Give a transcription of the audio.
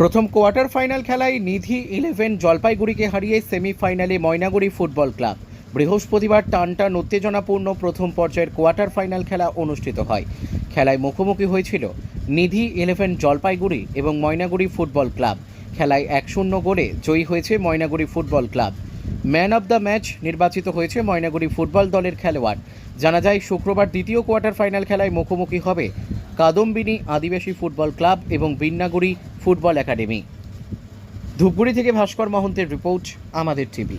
প্রথম quarter final খেলায় নিধি eleven জলপাইগুড়িকে হারিয়ে সেমিফাইনালে ময়নাগুড়ি ফুটবল ক্লাব। বৃহস্পতিবার টানটান উত্তেজনাপূর্ণ প্রথম পর্যায়ের কোয়ার্টার ফাইনাল খেলা অনুষ্ঠিত হয়। খেলায় মুখোমুখি হয়েছিল নিধি ইলেভেন জলপাইগুড়ি এবং ময়নাগুড়ি ফুটবল ক্লাব। খেলায় এক শূন্য গোলে জয়ী হয়েছে Maynaguri football club. Man of the match নির্বাচিত হয়েছে ময়নাগুড়ি ফুটবল দলের খেলোয়াড়। জানা যায়, শুক্রবার দ্বিতীয় কোয়ার্টার ফাইনাল খেলায় মুখোমুখি হবে কাদম্বিনী আদিবাসী ফুটবল ক্লাব এবং বিন্নাগুড়ি ফুটবল একাডেমি। ধূপগুড়ি থেকে ভাস্কর মহন্তের রিপোর্ট, আমাদের টিভি।